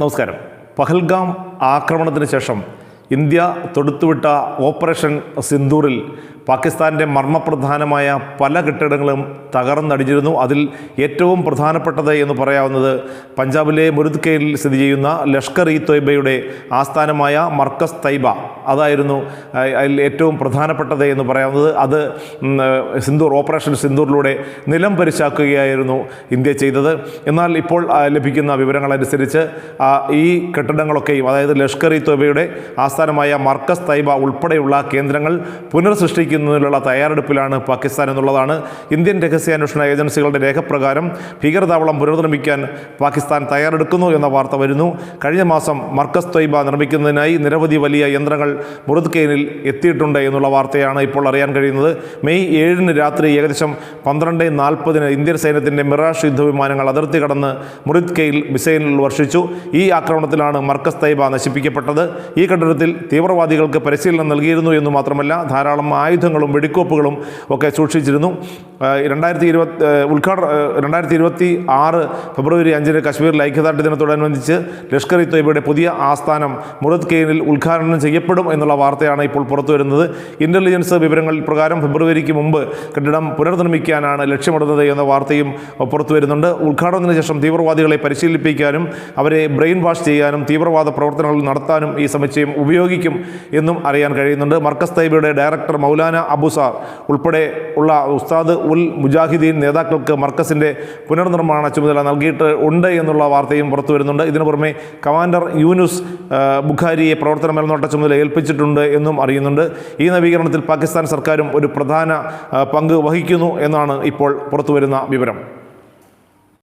നമസ്കാരം. പഹൽഗാം ആക്രമണത്തിന് ശേഷം ഇന്ത്യ തൊടുത്തുവിട്ട ഓപ്പറേഷൻ സിന്ദൂറിൽ പാകിസ്ഥാന്റെ മർമ്മപ്രധാനമായ പല കെട്ടിടങ്ങളും തകർന്നടിഞ്ഞിരുന്നു. അതിൽ ഏറ്റവും പ്രധാനപ്പെട്ടത് എന്ന് പറയാവുന്നത് പഞ്ചാബിലെ മുരുദ്കയിൽ സ്ഥിതി ചെയ്യുന്ന ലഷ്കർ ഇ തൊയ്ബയുടെ ആസ്ഥാനമായ മർക്കസ് തൈബ. അതായിരുന്നു അതിൽ ഏറ്റവും പ്രധാനപ്പെട്ടത് എന്ന് പറയാവുന്നത്. അത് സിന്ധൂർ ഓപ്പറേഷൻ സിന്ദൂറിലൂടെ നിലം പരിശാക്കുകയായിരുന്നു ഇന്ത്യ ചെയ്തത്. എന്നാൽ ഇപ്പോൾ ലഭിക്കുന്ന വിവരങ്ങളനുസരിച്ച് ഈ കെട്ടിടങ്ങളൊക്കെയും അതായത് ലഷ്കർ ഇ തൊയ്ബയുടെ ആസ്ഥാനമായ മർക്കസ് തൈബ ഉൾപ്പെടെയുള്ള കേന്ദ്രങ്ങൾ പുനർസൃഷ്ടിക്കുന്നതിനുള്ള തയ്യാറെടുപ്പിലാണ് പാകിസ്ഥാൻ എന്നുള്ളതാണ്. ഇന്ത്യൻ രഹസ്യാന്വേഷണ ഏജൻസികളുടെ രേഖപ്രകാരം ഭീകരതാവളം പുനർനിർമ്മിക്കാൻ പാകിസ്ഥാൻ തയ്യാറെടുക്കുന്നു എന്ന വാർത്ത വരുന്നു. കഴിഞ്ഞ മാസം മർക്കസ് തൊയ്ബ നിർമ്മിക്കുന്നതിനായി നിരവധി വലിയ യന്ത്രങ്ങൾ മുറുദ്കെയിനിൽ എത്തിയിട്ടുണ്ട് എന്നുള്ള വാർത്തയാണ് ഇപ്പോൾ അറിയാൻ കഴിയുന്നത്. മെയ് ഏഴിന് രാത്രി ഏകദേശം പന്ത്രണ്ട് നാൽപ്പതിന് ഇന്ത്യൻ സൈന്യത്തിന്റെ മിറാഷ് യുദ്ധവിമാനങ്ങൾ അതിർത്തി കടന്ന് മുറിദ്കെയിൽ മിസൈലിൽ വർഷിച്ചു. ഈ ആക്രമണത്തിലാണ് മർക്കസ് തൈബ നശിപ്പിക്കപ്പെട്ടത്. ഈ കെട്ടിടത്തിൽ തീവ്രവാദികൾക്ക് പരിശീലനം നൽകിയിരുന്നു എന്ന് മാത്രമല്ല ധാരാളം ആയുധങ്ങളും വെടിക്കോപ്പുകളും ഒക്കെ സൂക്ഷിച്ചിരുന്നു. രണ്ടായിരത്തി ഇരുപത്തി ഉദ്ഘാടന രണ്ടായിരത്തി ഇരുപത്തി ആറ് ഫെബ്രുവരി അഞ്ചിന് കശ്മീരിൽ ഐക്യദാർഢ്യ ദിനത്തോടനുബന്ധിച്ച് ലഷ്കർ ഇ തൊയ്ബയുടെ പുതിയ ആസ്ഥാനം മുറദ് കെയിനിൽ ഉദ്ഘാടനം ചെയ്യപ്പെടും എന്നുള്ള വാർത്തയാണ് ഇപ്പോൾ പുറത്തു വരുന്നത്. ഇന്റലിജൻസ് വിവരങ്ങൾ പ്രകാരം ഫെബ്രുവരിക്ക് മുമ്പ് കെട്ടിടം പുനർനിർമ്മിക്കാനാണ് ലക്ഷ്യമിടുന്നത് എന്ന വാർത്തയും പുറത്തു വരുന്നുണ്ട്. ഉദ്ഘാടനത്തിന് ശേഷം തീവ്രവാദികളെ പരിശീലിപ്പിക്കാനും അവരെ ബ്രെയിൻ വാഷ് ചെയ്യാനും തീവ്രവാദ പ്രവർത്തനങ്ങൾ നടത്താനും ഈ സമുച്ചയം ഉപയോഗിക്കും എന്നും അറിയാൻ കഴിയുന്നുണ്ട്. മർക്കസ് തൈബയുടെ ഡയറക്ടർ മൗലാന അബുസാർ ഉൾപ്പെടെ ഉള്ള ഉസ്താദ് ഉൽ മുജാഹിദീൻ നേതാക്കൾക്ക് മർക്കസിന്റെ പുനർനിർമ്മാണ ചുമതല നൽകിയിട്ട് ഉണ്ട് എന്നുള്ള വാർത്തയും പുറത്തു വരുന്നുണ്ട്. ഇതിനു പുറമെ കമാൻഡർ യൂനുസ് ബുഖാരിയെ പ്രവർത്തന മേൽനോട്ട ചുമതല ഏൽപ്പിച്ചിട്ടുണ്ട് എന്നും അറിയുന്നുണ്ട്. ഈ നവീകരണത്തിൽ പാകിസ്ഥാൻ സർക്കാരും ഒരു പ്രധാന പങ്ക് വഹിക്കുന്നു എന്നാണ് ഇപ്പോൾ പുറത്തു വരുന്ന വിവരം.